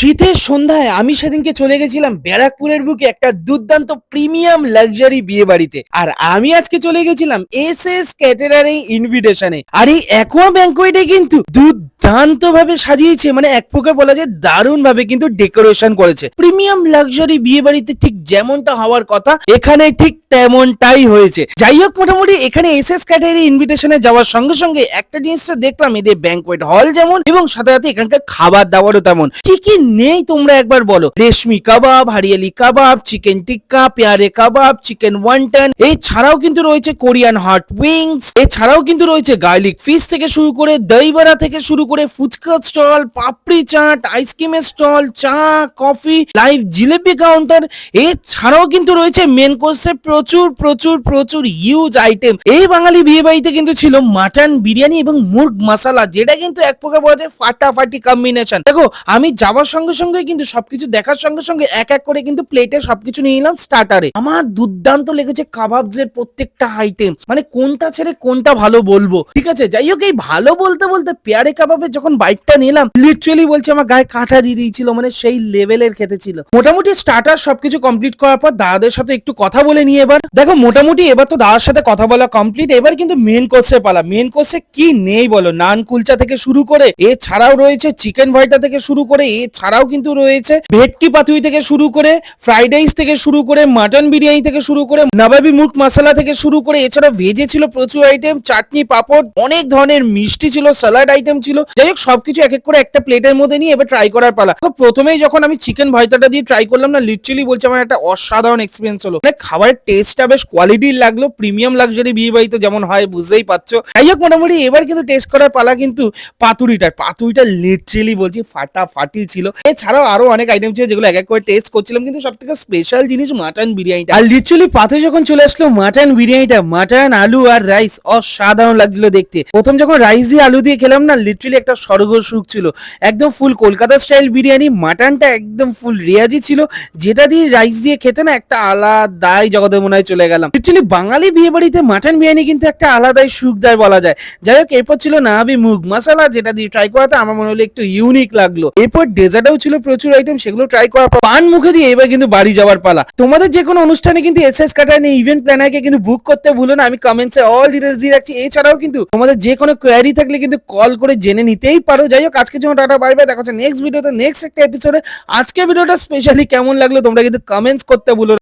শীতের সন্ধ্যায় আমি সেদিনকে চলে গেছিলাম ব্যারাকপুরের বুকে একটা দুর্দান্ত প্রিমিয়াম লাক্সারি বিয়ে বাড়িতে আর আমি আজকে চলে গেছিলাম এস এস ক্যাটারারিং ইনভিটেশনে। আর এই অ্যাকোয়া ব্যাঙ্কোয়েটে কিন্তু দুর্দান্ত ভাবে সাজিয়েছে মানে এক প্রকার বলা যায় দারুণ ভাবে কিন্তু ডেকোরেশন করেছে। প্রিমিয়াম লাক্সারি বিয়ে বাড়িতে ঠিক যেমনটা হওয়ার কথা, এখানে ঠিক তেমনটাই হয়েছে। যাই হোক, মোটামুটি এখানে এস এস ক্যাটারি ইনভিটেশনে যাওয়ার সঙ্গে সঙ্গে একটা জিনিস তো দেখলাম, এদের ব্যাঙ্কোয়েট হল যেমন এবং সাথে সাথে এখানকার খাবার দাবারও তেমন। কি কি নেই, তোমরা একবার বলো। রেশমি কাবাব, হারিয়ালি কাবাব, চিকেন টিক্কা, পেয়ারে কাবাব, চিকেন ওয়ান্টন এছাড়াও কিন্তু রয়েছে কোরিয়ান হট উইংস, এছাড়াও কিন্তু রয়েছে গার্লিক ফিশ থেকে শুরু করে দই বড়া থেকে শুরু করে ফুচকা স্টল, পাপড়ি চাট, আইসক্রিমের স্টল, চা, কফি, লাইভ জিলেপি কাউন্টার, এছাড়াও কিন্তু রয়েছে মেন কোর্সে প্রচুর প্রচুর প্রচুর হিউজ আইটেম এই বাঙালি বিয়ে বাড়িতে কিন্তু ছিল মাটন বিরিয়ানি এবং মুরগ মশলা, যেটা কিন্তু এক প্রকার বলা যায় ফাটাফাটি কম্বিনেশন দেখো, আমি যাওয়ার সঙ্গে সঙ্গে কিন্তু সবকিছু দেখার সঙ্গে সঙ্গে এক এক করে কিন্তু প্লেটে সবকিছু নিয়ে নিলাম স্টার্টারে আমার দুর্দান্ত লেগেছে কাবাবজের প্রত্যেকটা আইটেম মানে কোনটা ছেড়ে কোনটা ভালো বলব? ঠিক আছে? যাই হোক, এই ভালো বলতে বলতে পেয়ারে কাবাবের যখন বাইকটা নিলাম লিটারেলি বলছে আমার গায়ে কাঁটা দিয়ে দিয়েছিল মানে সেই লেভেলের খেতে ছিল। মোটামুটি স্টার্টার সবকিছু কমপ্লিট করার পর দাদাদের সাথে একটু কথা বলে নিয়ে এবার। দেখো, মোটামুটি এবার তো দাদার সাথে কথা বলা কমপ্লিট এবার কিন্তু মেন কোর্সে পালা। মেন কোর্সে কি নেই বলো? নান কুলচা থেকে শুরু করে, এছাড়াও রয়েছে চিকেন ভয়টা থেকে শুরু করে এছাড়াও কিন্তু রয়েছে। ভেটকি পাতুই থেকে শুরু করে ফ্রাইড রাইস থেকে শুরু করে মাটন বিরিয়ানি থেকে শুরু করে নবাবি মুখ মশলা থেকে শুরু করে এছাড়া ভেজে ছিল প্রচুর আইটেম চাটনি পাপড়, অনেক ধরনের মিষ্টি ছিল স্যালাড আইটেম ছিল। যাই হোক, সবকিছু এক এক করে একটা প্লেটের মধ্যে নিয়ে এবার ট্রাই করার পালা। তো প্রথমেই যখন আমি চিকেন ভয়তাটা দিয়ে ট্রাই করলাম না লিটারালি বলছে, আমার একটা অসাধারণ এক্সপিরিয়েন্স হলো। মানে খাবারের টেস্টটা বেশ কোয়ালিটির লাগল প্রিমিয়াম লাক্সারি বিয়ে বাড়িতে যেমন হয়, বুঝতেই পারছ। যাই হোক, মোটামুটি এবার কিন্তু টেস্ট করার পালা কিন্তু পাতুরিটার। পাতুরিটা লিটারালি বলছি, ফাটাফাটি ছিল। এছাড়াও আরও অনেক আইটেম ছিল যেগুলো এক এক করে টেস্ট করছিলাম, কিন্তু সব থেকে স্পেশাল জিনিস মাটন বিরিয়ানিটা। আর লিটারালি পাতে যখন চলে আসলো মাটন বিরিয়ানিটা মাটন আলু আর রাইস অসাধারণ লাগছিল দেখতে। প্রথম যখন রাইস আলু দিয়ে খেলাম না লিটারালি একটা স্বর্গ সুখ ছিল। একদম ফুল কলকাতা স্টাইল বিরিয়ানি মাটনটা একদম ফুল রেয়াজি ছিল। যেটা দিয়ে রাইস দিয়ে খেতে না একটা আলাদাই জগতের মনে হয় চলে গেলাম। লিটারালি বাঙালি বিয়ে বাড়িতে মাটন বিরিয়ানি কিন্তু একটা আলাদাই সুখ দেয় বলা যায়। যাই হোক, এরপর ছিল নাবি মুগ মশলা, যেটা দিয়ে ট্রাই করাতে আমার মনে হলো একটু ইউনিক লাগল। এরপর ডেজার্টও ছিল প্রচুর আইটেম সেগুলো ট্রাই পর পান মুখে দিয়ে এবার কিন্তু বাড়ি যাওয়ার পালা। তোমাদের যে কোনো অনুষ্ঠানে কিন্তু এস এস কাটায় ইভেন্ট প্ল্যানারকে কিন্তু বুক করতে ভুলো না, আমি কমেন্টসে অল ডিটেলস দিয়ে রাখছি। এছাড়াও কিন্তু তোমাদের যে কোনো কোয়ারি থাকলে কিন্তু কল করে জেনে নিতেই পারো। যাই হোক আজকে যেমন টাটা বাই বাই দেখা হচ্ছে নেক্সট ভিডিওতে নেক্সট একটা এপিসোডে আজকে ভিডিওটা স্পেশালি কেমন লাগল তোমরা কিন্তু কমেন্টস করতে ভুলো।